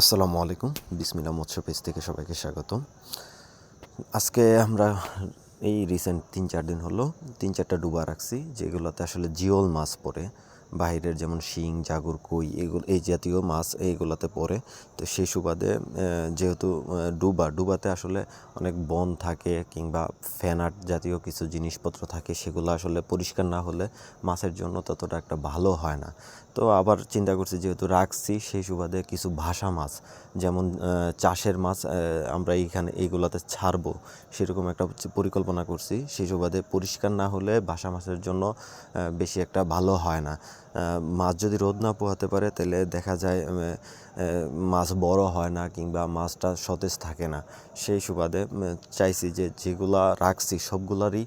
আসসালামু আলাইকুম। বিসমিল্লা মৎস্য পেজ থেকে সবাইকে স্বাগতম। আজকে আমরা এই রিসেন্ট তিন চার দিন হলো তিন চারটা ডুবা রাখছি, যেগুলোতে আসলে জিওল মাছ পড়ে। বাইরের যেমন শিং, জাগুর, কই এগুলো, এই জাতীয় মাছ এইগুলোতে পড়ে। তো সেই সুবাদে যেহেতু ডুবা, ডুবাতে আসলে অনেক বন থাকে কিংবা ফ্যানাট জাতীয় কিছু জিনিসপত্র থাকে, সেগুলো আসলে পরিষ্কার না হলে মাছের জন্য ততটা একটা ভালো হয় না। তো আবার চিন্তা করছি, যেহেতু রাখছি, সেই সুবাদে কিছু ভাষা মাছ, যেমন চাষের মাছ আমরা এইখানে এইগুলোতে ছাড়বো, সেরকম একটা পরিকল্পনা করছি। সেই সুবাদে পরিষ্কার না হলে ভাষা মাছের জন্য বেশি একটা ভালো হয় না। মাছ যদি রোদ না পোহাতে পারে, তাহলে দেখা যায় মাছ বড় হয় না কিংবা মাছটা সতেজ থাকে না। সেই সুবাদে চাইছি যে যেগুলা রাখছি, সবগুলারই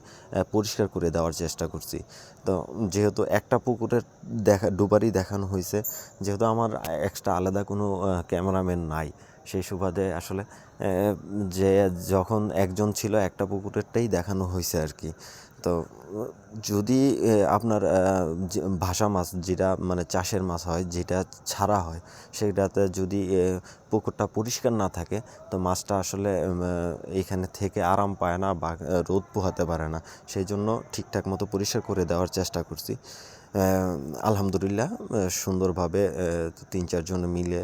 পরিষ্কার করে দেওয়ার চেষ্টা করছি। তো যেহেতু একটা পুকুরের দেখা, ডুবারই দেখানো হয়েছে যেহেতু আমার এক্সট্রা আলাদা কোনো ক্যামেরাম্যান নাই সেই সুবাদে আসলে যে যখন একজন ছিল একটা পুকুরেরটাই দেখানো হয়েছে আর কি তো, যদি আপনার ভাষা মাছ যেটা মানে চাষের মাছ হয়, যেটা ছাড়া হয়, সেটাতে যদি পুকুরটা পরিষ্কার না থাকে, তো মাছটা আসলে এখানে থেকে আরাম পায় না বা রোদ পোহাতে পারে না। সেই জন্য ঠিকঠাক মতো পরিষ্কার করে দেওয়ার চেষ্টা করছি। আলহামদুলিল্লাহ সুন্দরভাবে তিন চারজন মিলে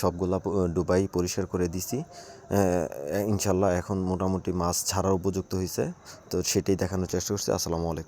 সবগুলা ডুবাই পরিষ্কার করে দিছি। ইনশাল্লাহ এখন মোটামুটি মাছ ছাড়ার উপযুক্ত হয়েছে তো সেটাই দেখানোর চেষ্টা করছি। আসসালামু আলাইকুম।